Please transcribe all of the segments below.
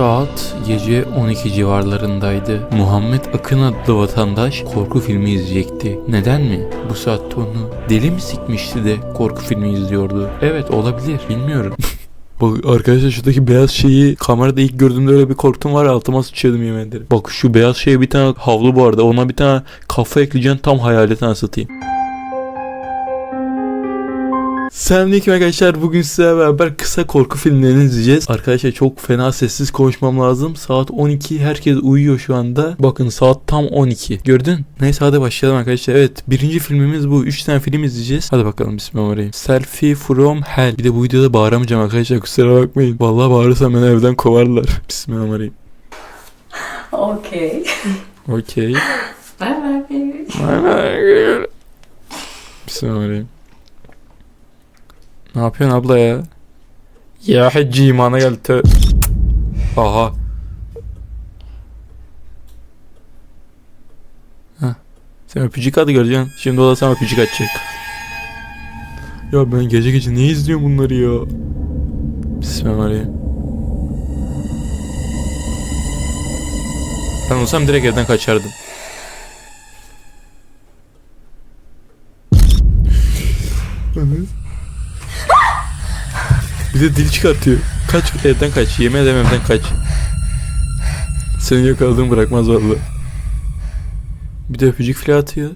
Saat gece 12 civarlarındaydı. Muhammed Akın adlı vatandaş korku filmi izleyecekti. Neden mi? Bu saatte onu deli mi sikmişti de korku filmi izliyordu? Evet olabilir. Bilmiyorum. Bak arkadaşlar şuradaki beyaz şeyi kamerada ilk gördüğümde öyle bir korktum var altıma sıçıyordum yemin ederim. Bak şu beyaz şeye bir tane havlu bu arada ona bir tane kafa ekleyeceksin tam hayalet anlatayım. Selamünaleyküm arkadaşlar. Bugün sizlerle beraber kısa korku filmlerini izleyeceğiz. Arkadaşlar çok fena sessiz konuşmam lazım. Saat 12. Herkes uyuyor şu anda. Bakın saat tam 12. Gördün? Neyse hadi başlayalım arkadaşlar. Evet birinci filmimiz bu. 3 tane film izleyeceğiz. Hadi bakalım bismillahirrahmanirrahim. Selfie from Hell. Bir de bu videoda bağıramayacağım arkadaşlar. Kusura bakmayın. Vallahi bağırırsam beni evden kovarlar. Bismillahirrahmanirrahim. Okay. Okey. Bye bye, baby. Bismillahirrahmanirrahim. Ne yapıyorsun abla ya? Ya hacı imana geldi. tö- Aha. Heh. Sen öpücük adı göreceksin. Şimdi o da sana öpücük atacak. Ya ben gece gece ne izliyorum bunları ya? Bismillahirrahmanirrahim. Ben olsam direkt evden kaçardım. Bir de dil çıkartıyor. Kaç evden kaç. Yemin ederim evden kaç. Seni yakaladığım bırakmaz valla. Bir de öpücük filan atıyor.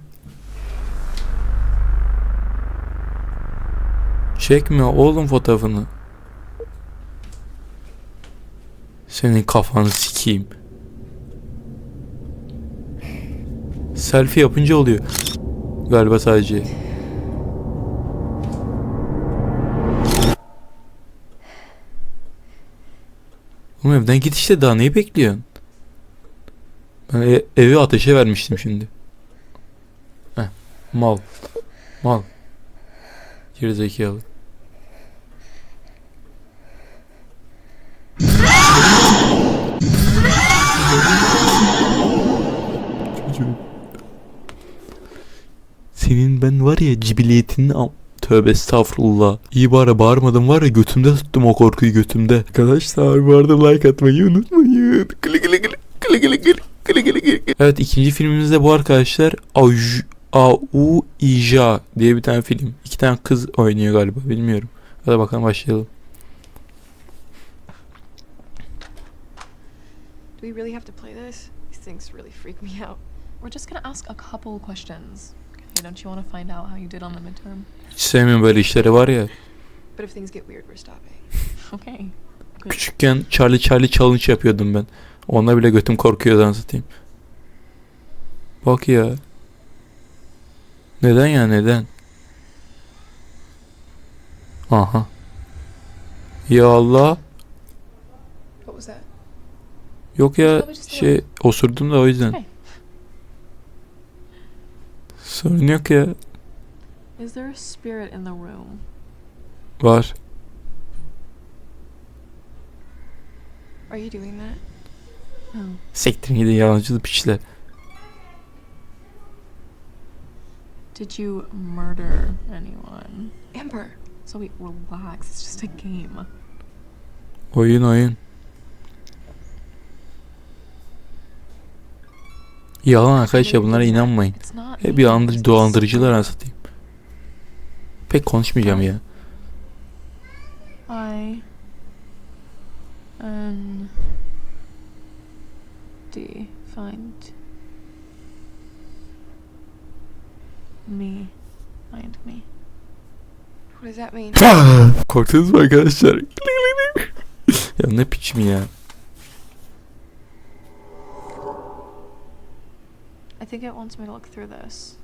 Çekme oğlum fotoğrafını. Senin kafanı sikeyim. Selfie yapınca oluyor. Galiba sadece. Oğlum evden git işte daha neyi bekliyorsun? Ben e- evi ateşe vermiştim şimdi. Heh, mal. Mal. Gerizekalı. Senin ben var ya cibiliyetinin am- Tövbe estağfurullah. İyi bari bağırmadım var ya götümde tuttum o korkuyu götümde. Arkadaşlar bu arada like atmayı unutmayın. Kılı kılı kılı kılı kılı kılı kılı kılı kılı. Evet ikinci filmimiz de bu arkadaşlar. Auj Au Ija diye bir tane film. İki tane kız oynuyor galiba bilmiyorum. Hadi bakalım başlayalım. Do we really have to play this? These things really freak me out. We're just gonna ask a couple questions. Okay, don't you want to find out how you did on the midterm? Hiç sevmiyorum böyle işleri var ya. But if things get weird, we're stopping. Okay. Küçükken Charlie Charlie challenge yapıyordum ben. Onunla bile götüm korkuyordu anlatayım. Bak ya. Neden ya neden? Aha. Ya Allah. What was that? Yok ya şey osurdum da o yüzden. Hey. Sorun yok ya. Is there a spirit in the room? Var. Are you doing that? Oh. No. Sektirin gidin yalancılı piçler. Did you murder anyone? Amber! So wait, relax. It's just a game. Oyun oyun. Yalan arkadaşlar bunlara inanmayın. Hep yalandır, dolandırıcılar anlatayım. Pek konuşmayacağım ya. I N D find me find me. What does that mean? Korktunuz mu arkadaşlar? ya ne mi ya? Think it wants me to look through this.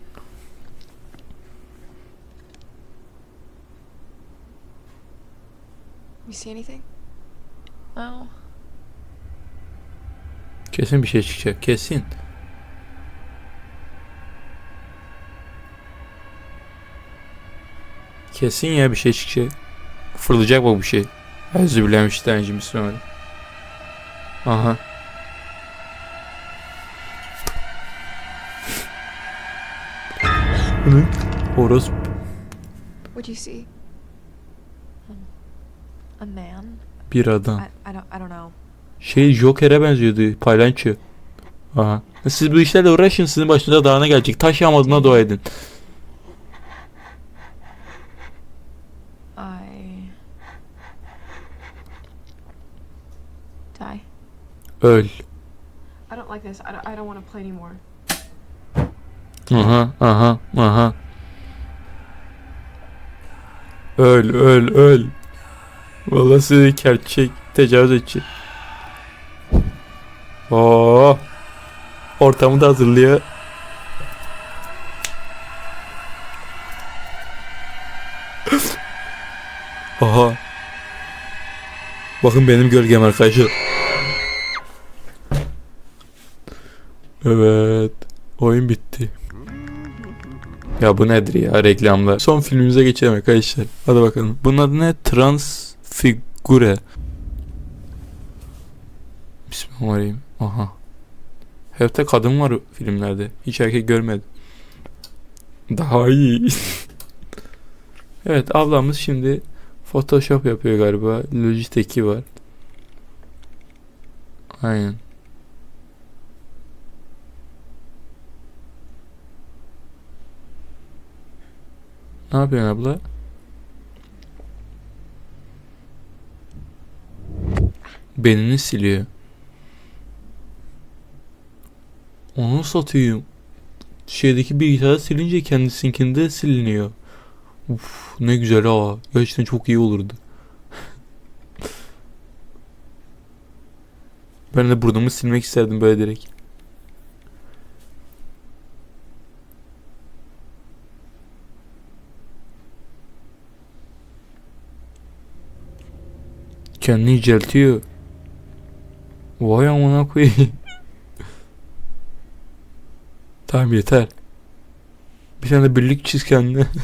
You see anything? Oh, Kesin bir şey çıkacak. Kesin. Kesin ya bir şey çıkacak. Fırlayacak bu bir şey. Özürlemişler Müslüman. Aha. Ne? Orospu. What'd you see? a man. Bir adam. I, I don't I don't know. Şey Joker'e benziyordu. Paylanço. Aha. Siz bu işlerle uğraşın sizin başınıza dağına gelecek. Taş yağmadığına dua edin. I. Die. Öl. I don't like this. I don't, I don't want to play anymore. Aha aha aha. Öl öl öl. Vallahi sizi gerçek tecavüz edecek. Oo. Ortamı da hazırlıyor. Aha. Bakın benim gölgem arkadaşlar. Evet. Oyun bitti. Ya bu nedir ya reklamlar. Son filmimize geçelim arkadaşlar. Hadi bakalım. Bunun adı ne? Transfigure. Bismillahirrahmanirrahim. Aha. Hep de kadın var filmlerde. Hiç erkek görmedim. Daha iyi. evet ablamız şimdi Photoshop yapıyor galiba. Logitech'i var. Aynen. Ne yapıyorsun abla? Benini siliyor. Onu satayım. Şeydeki bilgisayarda silince kendisinkinde siliniyor. Uf, ne güzel ha. Gerçekten çok iyi olurdu. ben de burnumu silmek isterdim böyle direkt. Kendini yüceltiyor. Vay amına koyayım. tamam yeter. Bir tane de birlik çiz kendine.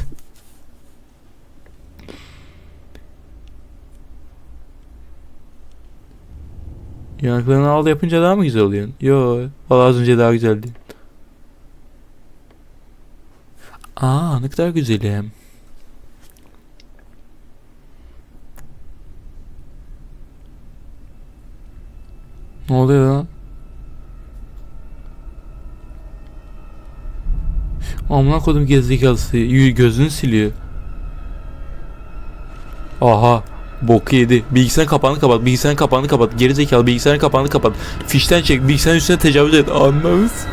Yanaklarını al yapınca daha mı güzel oluyor? Yo, valla az önce daha güzeldi. Aa, ne kadar güzelim. Ne oluyor lan? Amına kodum gerizekalısı y- gözünü siliyor. Aha boku yedi. Bilgisayarın kapağını kapat. Bilgisayarın kapağını kapat. Gerizekalı bilgisayarın kapağını kapat. Fişten çek. Bilgisayarın üstüne tecavüz et. Anladınız?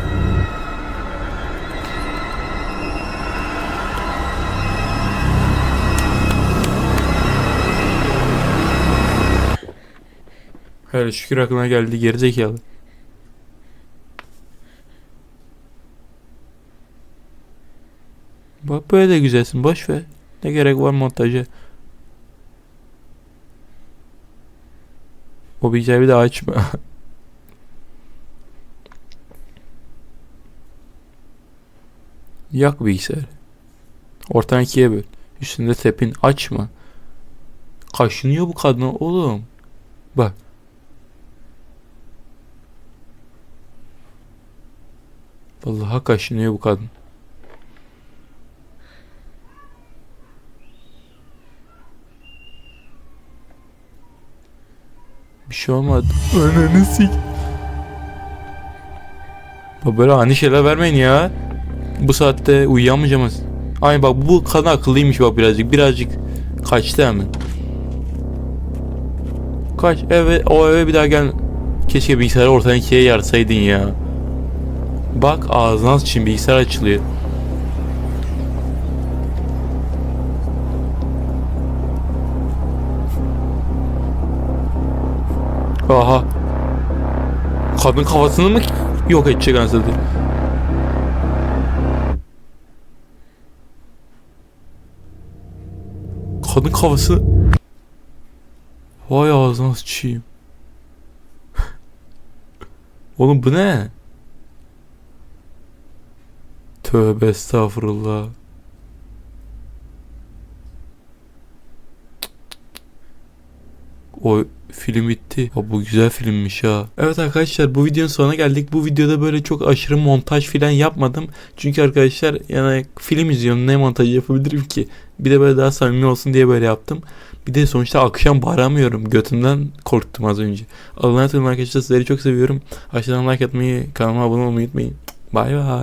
Hele şükür aklına geldi gerizekalı. Bak böyle de güzelsin boş ver. Ne gerek var montaja. O bir daha açma. Yak bilgisayarı. Ortadan ikiye böl. Üstünde tepin açma. Kaşınıyor bu kadın oğlum. Bak. Vallahi kaşınıyor bu kadın. Bir şey olmadı. Ananı sik. Böyle ani şeyler vermeyin ya. Bu saatte uyuyamayacağız. Ay bak bu kadın akıllıymış bak birazcık. Birazcık kaçtı hemen. Kaç eve o eve bir daha gel. Keşke bilgisayarı ortadan ikiye yarsaydın ya. Bak ağzına sıçayım bilgisayar açılıyor. Aha. Kadın kafasını mı yok edecek anasını? Kadın kafası Vay ağzına sıçayım. Oğlum bu ne? Tövbe estağfurullah. O film bitti. Ha, bu güzel filmmiş ha. Evet arkadaşlar bu videonun sonuna geldik. Bu videoda böyle çok aşırı montaj filan yapmadım. Çünkü arkadaşlar yani film izliyorum ne montaj yapabilirim ki? Bir de böyle daha samimi olsun diye böyle yaptım. Bir de sonuçta akşam bağıramıyorum. Götümden korktum az önce. Allah'a emanet arkadaşlar. Sizleri çok seviyorum. Aşağıdan like atmayı, kanalıma abone olmayı unutmayın. Bay bay.